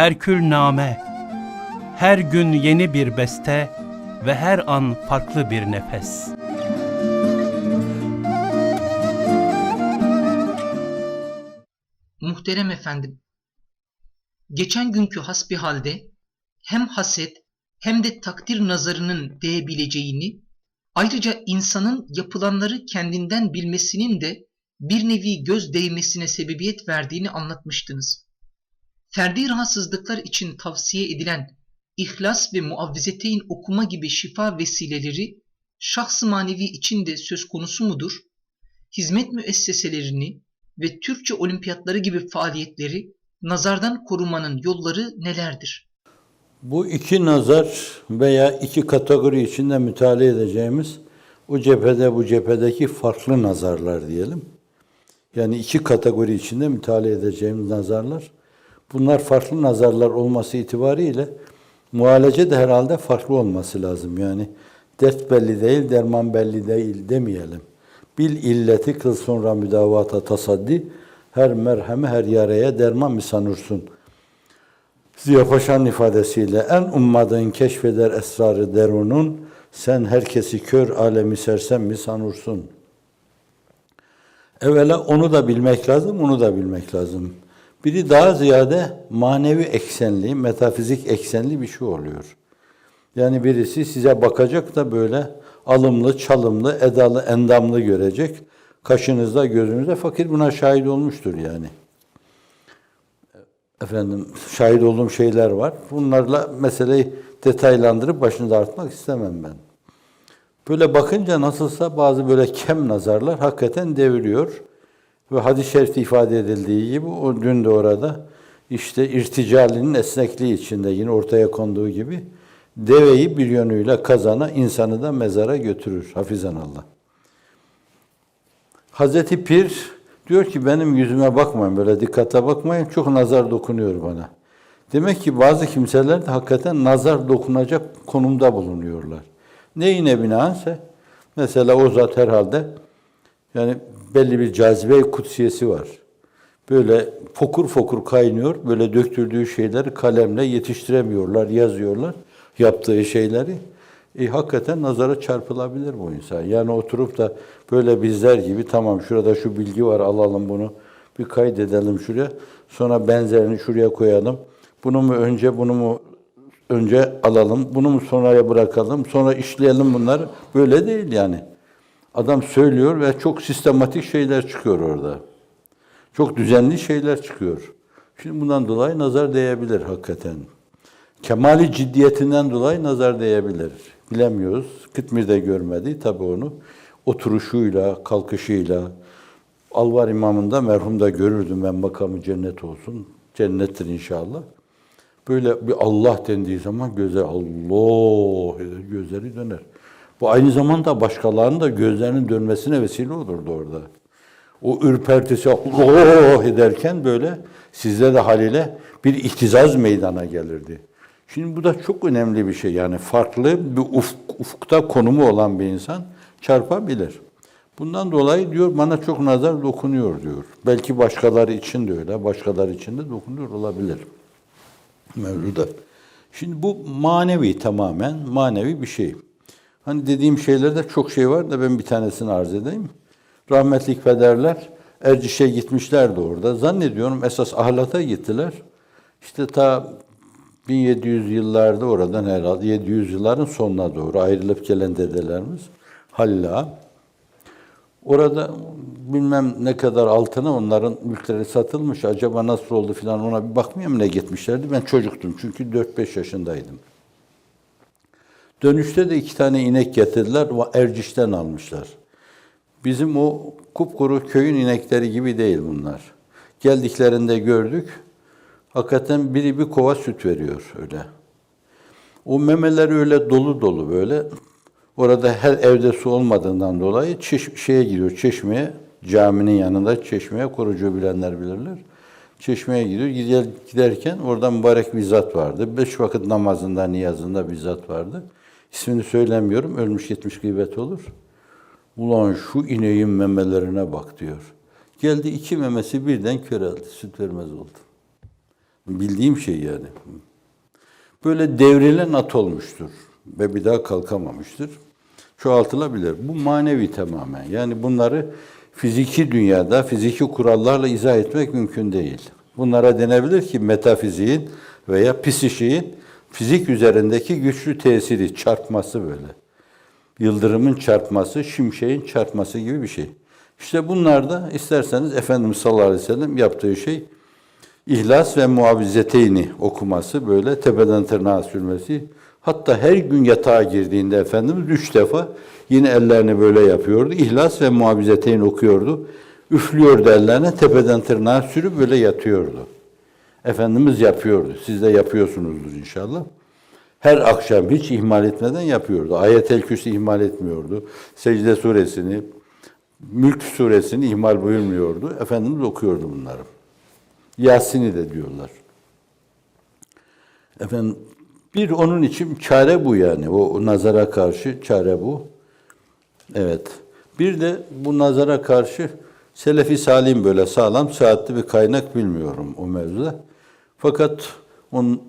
Herkül name, her gün yeni bir beste ve her an farklı bir nefes. Muhterem efendim, geçen günkü hasbihalde hem haset hem de takdir nazarının değebileceğini, ayrıca insanın yapılanları kendinden bilmesinin de bir nevi göz değmesine sebebiyet verdiğini anlatmıştınız. Ferdi rahatsızlıklar için tavsiye edilen İhlas ve Muavvizeteyn okuma gibi şifa vesileleri şahs-ı manevi için de söz konusu mudur? Hizmet müesseselerini ve Türkçe olimpiyatları gibi faaliyetleri nazardan korumanın yolları nelerdir? Bu iki nazar veya iki kategori içinde müteala edeceğimiz o cephede bu cephedeki farklı nazarlar diyelim. Yani iki kategori içinde müteala edeceğimiz nazarlar. Bunlar farklı nazarlar olması itibariyle muhalece de herhalde farklı olması lazım. Yani dert belli değil, derman belli değil demeyelim. Bil illeti kıl sonra müdavata tasaddi, her merheme her yaraya derman mi sanırsın?'' Ziya Paşa'nın ifadesiyle en ummadığın keşfeder esrarı derunun sen herkesi kör alemi sersem mi sanırsın? Evvela onu da bilmek lazım, onu da bilmek lazım. Biri daha ziyade manevi eksenli, metafizik eksenli bir şey oluyor. Yani birisi size bakacak da böyle alımlı, çalımlı, edalı, endamlı görecek. Kaşınızda, gözünüzde fakir buna şahit olmuştur yani efendim şahit olduğum şeyler var. Bunlarla meseleyi detaylandırıp başını dağıtmak istemem ben. Böyle bakınca nasılsa bazı böyle kem nazarlar hakikaten deviriyor. Ve hadis-i şerifte ifade edildiği gibi o dün de orada işte irticalinin esnekliği içinde yine ortaya konduğu gibi deveyi bir yönüyle kazana, insanı da mezara götürür. Hafizan Allah. Hazreti Pir Diyor ki benim yüzüme bakmayın, böyle dikkate bakmayın, çok nazar dokunuyor bana. Demek ki bazı kimseler de hakikaten nazar dokunacak konumda bulunuyorlar. Neyine binaense, mesela o zat herhalde, yani belli bir cazibe kutsiyesi var. Böyle fokur fokur kaynıyor, böyle döktürdüğü şeyleri kalemle yetiştiremiyorlar, yazıyorlar yaptığı şeyleri e, hakikaten nazara çarpılabilir bu insan. Yani oturup da böyle bizler gibi tamam şurada şu bilgi var alalım bunu bir kaydedelim şuraya. Sonra benzerini şuraya koyalım. Bunu mu önce bunu mu önce alalım. Bunu mu sonraya bırakalım. Sonra işleyelim bunları. Böyle değil yani. Adam söylüyor ve çok sistematik şeyler çıkıyor orada. Çok düzenli şeyler çıkıyor. Şimdi bundan dolayı nazar değebilir hakikaten. Kemali ciddiyetinden dolayı nazar değebilir bilemiyoruz. Kıtmir de görmedi tabi onu. Oturuşuyla, kalkışıyla, Alvar imamında merhum da görürdüm ben makamı cennet olsun. Cennettir inşallah. Böyle bir Allah dendiği zaman göze Allah gözleri döner. Bu aynı zamanda başkalarının da gözlerinin dönmesine vesile olurdu orada. O ürpertisi Allah ederken böyle sizde de haliyle bir ihtizaz meydana gelirdi. Şimdi bu da çok önemli bir şey. Yani farklı bir ufk, ufukta konumu olan bir insan çarpabilir. Bundan dolayı diyor bana çok nazar dokunuyor diyor. Belki başkaları için de öyle, başkaları için de dokunuyor olabilir mevzuda. Şimdi bu manevi tamamen manevi bir şey. Hani dediğim şeylerde çok şey var da ben bir tanesini arz edeyim. Rahmetlik pederler Erciş'e gitmişlerdi orada. Zannediyorum esas ahlata gittiler. İşte ta 1700 yıllarda oradan herhalde 700 yılların sonuna doğru ayrılıp gelen dedelerimiz Halla. Orada bilmem ne kadar altına onların mülkleri satılmış. Acaba nasıl oldu filan ona bir bakmayayım ne gitmişlerdi. Ben çocuktum çünkü 4-5 yaşındaydım. Dönüşte de iki tane inek getirdiler. Erciş'ten almışlar. Bizim o kupkuru köyün inekleri gibi değil bunlar. Geldiklerinde gördük. Hakikaten biri bir kova süt veriyor öyle. O memeler öyle dolu dolu böyle. Orada her evde su olmadığından dolayı çeş şeye gidiyor çeşmeye, caminin yanında çeşmeye, korucu bilenler bilirler. Çeşmeye gidiyor. Gider, giderken orada mübarek bir zat vardı. Beş vakit namazında, niyazında bir zat vardı. İsmini söylemiyorum. Ölmüş gitmiş gıybet olur. Ulan şu ineğin memelerine bak diyor. Geldi iki memesi birden köreldi. Süt vermez oldu. Bildiğim şey yani. Böyle devrilen at olmuştur ve bir daha kalkamamıştır. Çoğaltılabilir. Bu manevi tamamen. Yani bunları fiziki dünyada, fiziki kurallarla izah etmek mümkün değil. Bunlara denebilir ki metafiziğin veya psişiğin fizik üzerindeki güçlü tesiri, çarpması böyle. Yıldırımın çarpması, şimşeğin çarpması gibi bir şey. İşte bunlar da isterseniz Efendimiz sallallahu aleyhi ve sellem yaptığı şey İhlas ve muavizeteyni okuması böyle tepeden tırnağa sürmesi. Hatta her gün yatağa girdiğinde Efendimiz üç defa yine ellerini böyle yapıyordu. İhlas ve muavizeteyn okuyordu. Üflüyordu ellerine tepeden tırnağa sürüp böyle yatıyordu. Efendimiz yapıyordu. Siz de yapıyorsunuzdur inşallah. Her akşam hiç ihmal etmeden yapıyordu. Ayet-el Kürsü ihmal etmiyordu. Secde suresini, Mülk suresini ihmal buyurmuyordu. Efendimiz okuyordu bunları. Yasin'i de diyorlar. Efendim bir onun için çare bu yani. O nazara karşı çare bu. Evet. Bir de bu nazara karşı Selefi Salim böyle sağlam saatli bir kaynak bilmiyorum o mevzuda. Fakat on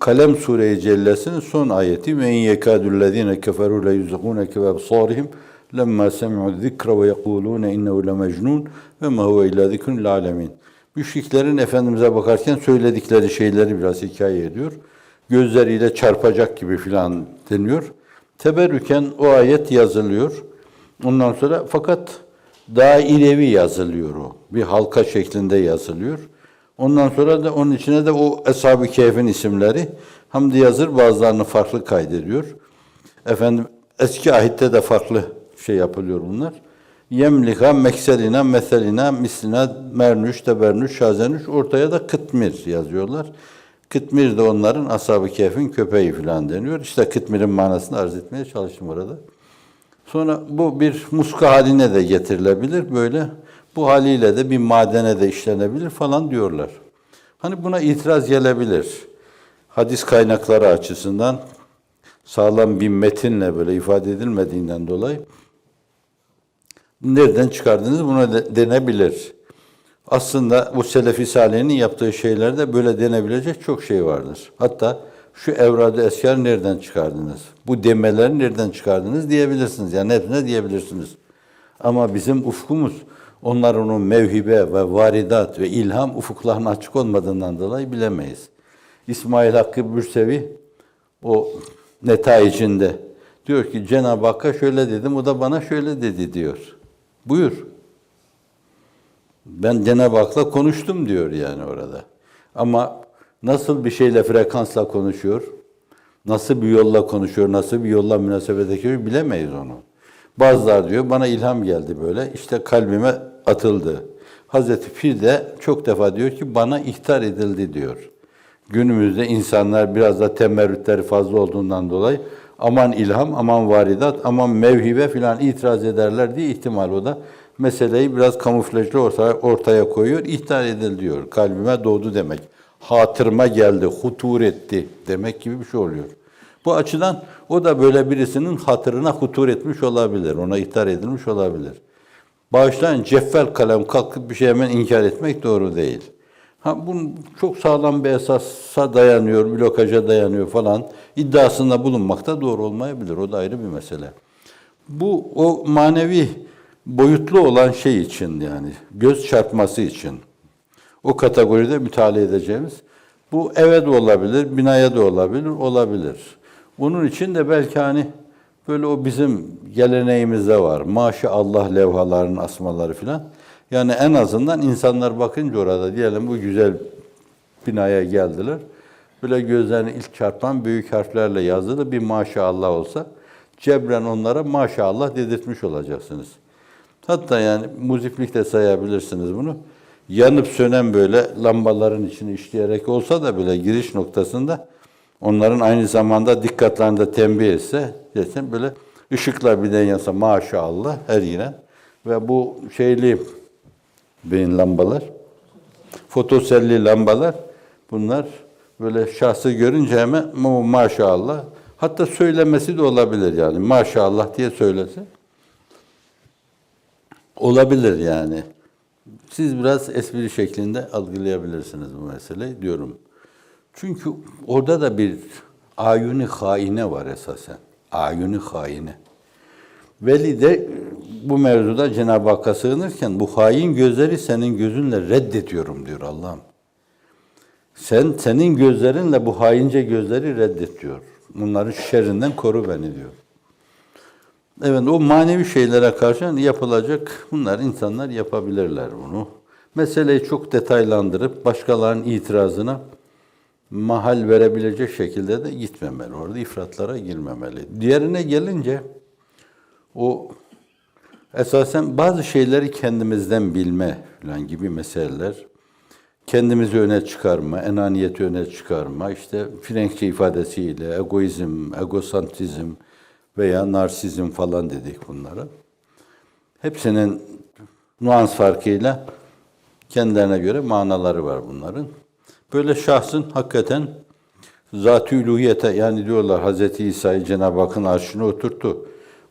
Kalem Sure-i Cellesi'nin son ayeti ve in yekadüllezine keferu le yuzguneke ve absarihim lemma semi'u zikra ve yekulune innehu le mecnun ve ma huve illa zikrun alemin. Müşriklerin Efendimiz'e bakarken söyledikleri şeyleri biraz hikaye ediyor. Gözleriyle çarpacak gibi filan deniyor. Teberrüken o ayet yazılıyor. Ondan sonra fakat daha ilevi yazılıyor o. Bir halka şeklinde yazılıyor. Ondan sonra da onun içine de o Eshab-ı Kehf'in isimleri Hamdi yazır bazılarını farklı kaydediyor. Efendim eski ahitte de farklı şey yapılıyor bunlar. Yemlika, mekselina, meselina, mislina, mernüş, tebernüş, şazenüş. Ortaya da kıtmir yazıyorlar. Kıtmir de onların ashab-ı köpeği falan deniyor. İşte kıtmirin manasını arz etmeye çalıştım orada. Sonra bu bir muska haline de getirilebilir böyle. Bu haliyle de bir madene de işlenebilir falan diyorlar. Hani buna itiraz gelebilir. Hadis kaynakları açısından sağlam bir metinle böyle ifade edilmediğinden dolayı nereden çıkardınız buna de, denebilir. Aslında bu Selefi Salih'in yaptığı şeylerde böyle denebilecek çok şey vardır. Hatta şu evrad-ı eskar nereden çıkardınız? Bu demeleri nereden çıkardınız diyebilirsiniz. Yani hepsine diyebilirsiniz. Ama bizim ufkumuz onların o mevhibe ve varidat ve ilham ufuklarına açık olmadığından dolayı bilemeyiz. İsmail Hakkı Bürsevi o netayicinde diyor ki Cenab-ı Hakk'a şöyle dedim, o da bana şöyle dedi diyor. Buyur. Ben Cenab-ı Hak'la konuştum diyor yani orada. Ama nasıl bir şeyle frekansla konuşuyor, nasıl bir yolla konuşuyor, nasıl bir yolla münasebet ediyor bilemeyiz onu. Bazılar diyor bana ilham geldi böyle, işte kalbime atıldı. Hazreti Pir de çok defa diyor ki bana ihtar edildi diyor. Günümüzde insanlar biraz da temerrütleri fazla olduğundan dolayı aman ilham, aman varidat, aman mevhibe filan itiraz ederler diye ihtimal o da meseleyi biraz kamuflajlı ortaya, ortaya koyuyor. İhtar edildi diyor. Kalbime doğdu demek. Hatırıma geldi, hutur etti demek gibi bir şey oluyor. Bu açıdan o da böyle birisinin hatırına hutur etmiş olabilir. Ona ihtar edilmiş olabilir. Bağışlayın ceffel kalem kalkıp bir şey hemen inkar etmek doğru değil. Ha bu çok sağlam bir esasa dayanıyor, blokaja dayanıyor falan iddiasında bulunmak da doğru olmayabilir. O da ayrı bir mesele. Bu o manevi boyutlu olan şey için yani göz çarpması için o kategoride müteala edeceğimiz bu eve de olabilir, binaya da olabilir, olabilir. Bunun için de belki hani böyle o bizim geleneğimizde var. Maşallah levhaların asmaları filan. Yani en azından insanlar bakınca orada diyelim bu güzel binaya geldiler. Böyle gözlerine ilk çarpan büyük harflerle yazılı bir maşallah olsa cebren onlara maşallah dedirtmiş olacaksınız. Hatta yani muziplik de sayabilirsiniz bunu. Yanıp sönen böyle lambaların içini işleyerek olsa da bile giriş noktasında onların aynı zamanda dikkatlerinde tembih etse, desen böyle ışıkla bir yansa maşallah her yine ve bu şeyli beyin lambalar, fotoselli lambalar bunlar böyle şahsı görünce hemen "Ma- maşallah hatta söylemesi de olabilir yani maşallah diye söylesin. Olabilir yani. Siz biraz espri şeklinde algılayabilirsiniz bu meseleyi diyorum. Çünkü orada da bir ayuni haine var esasen. Ayuni haine. Veli de bu mevzuda Cenab-ı Hakk'a sığınırken bu hain gözleri senin gözünle reddediyorum diyor Allah'ım. Sen senin gözlerinle bu haince gözleri reddet diyor. Bunların şerrinden koru beni diyor. Evet o manevi şeylere karşı yapılacak bunlar insanlar yapabilirler bunu. Meseleyi çok detaylandırıp başkalarının itirazına mahal verebilecek şekilde de gitmemeli. Orada ifratlara girmemeli. Diğerine gelince o esasen bazı şeyleri kendimizden bilme falan gibi meseleler kendimizi öne çıkarma, enaniyeti öne çıkarma, işte Frenkçe ifadesiyle egoizm, egosantrizm veya narsizm falan dedik bunlara. Hepsinin nuans farkıyla kendilerine göre manaları var bunların. Böyle şahsın hakikaten zat-ı uluhiyete yani diyorlar Hz. İsa'yı Cenab-ı Hakk'ın arşına oturttu.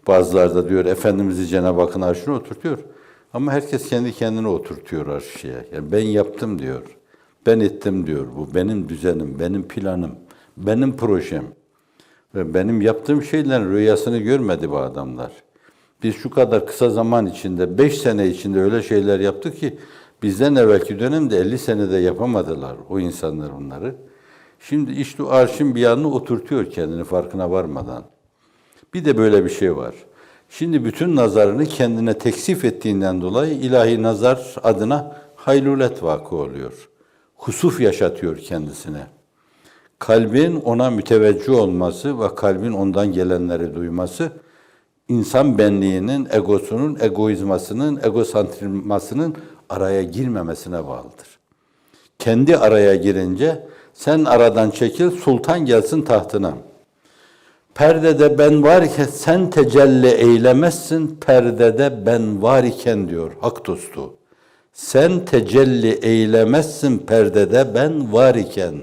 Bazıları da diyor Efendimiz'i Cenab-ı Hakk'ın arşına oturtuyor. Ama herkes kendi kendine oturtuyor arşıya. Yani ben yaptım diyor. Ben ettim diyor. Bu benim düzenim, benim planım, benim projem. Ve benim yaptığım şeylerin rüyasını görmedi bu adamlar. Biz şu kadar kısa zaman içinde, 5 sene içinde öyle şeyler yaptık ki bizden evvelki dönemde 50 senede yapamadılar o insanlar bunları. Şimdi işte arşın bir yanına oturtuyor kendini farkına varmadan. Bir de böyle bir şey var. Şimdi bütün nazarını kendine teksif ettiğinden dolayı ilahi nazar adına haylulet vakı oluyor. Husuf yaşatıyor kendisine. Kalbin ona müteveccih olması ve kalbin ondan gelenleri duyması insan benliğinin, egosunun, egoizmasının, egosantrizmasının araya girmemesine bağlıdır. Kendi araya girince sen aradan çekil, sultan gelsin tahtına. Perdede ben var iken sen tecelli eylemezsin, perdede ben var iken diyor hak dostu. Sen tecelli eylemezsin perdede ben var iken.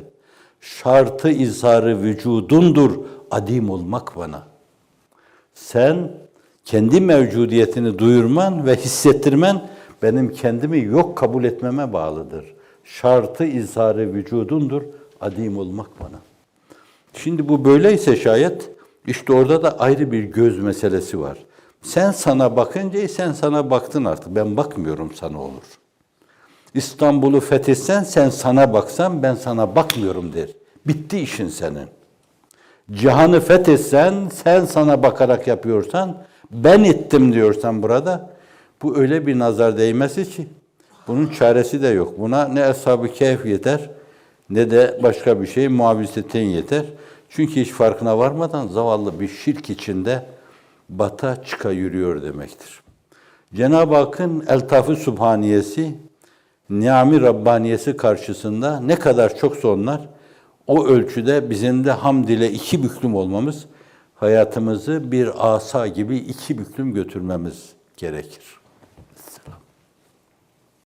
Şartı izharı vücudundur adim olmak bana. Sen kendi mevcudiyetini duyurman ve hissettirmen benim kendimi yok kabul etmeme bağlıdır. Şartı izharı vücudundur adim olmak bana. Şimdi bu böyleyse şayet işte orada da ayrı bir göz meselesi var. Sen sana bakınca sen sana baktın artık. Ben bakmıyorum sana olur. İstanbul'u fethetsen sen sana baksan ben sana bakmıyorum der. Bitti işin senin. Cihanı fethetsen sen sana bakarak yapıyorsan ben ettim diyorsan burada bu öyle bir nazar değmesi ki bunun çaresi de yok. Buna ne eshab-ı kehf yeter ne de başka bir şey muavizetin yeter. Çünkü hiç farkına varmadan zavallı bir şirk içinde bata çıka yürüyor demektir. Cenab-ı Hakk'ın eltaf-ı subhaniyesi, niami Rabbaniyesi karşısında ne kadar çoksa onlar, o ölçüde bizim de hamd ile iki büklüm olmamız, hayatımızı bir asa gibi iki büklüm götürmemiz gerekir.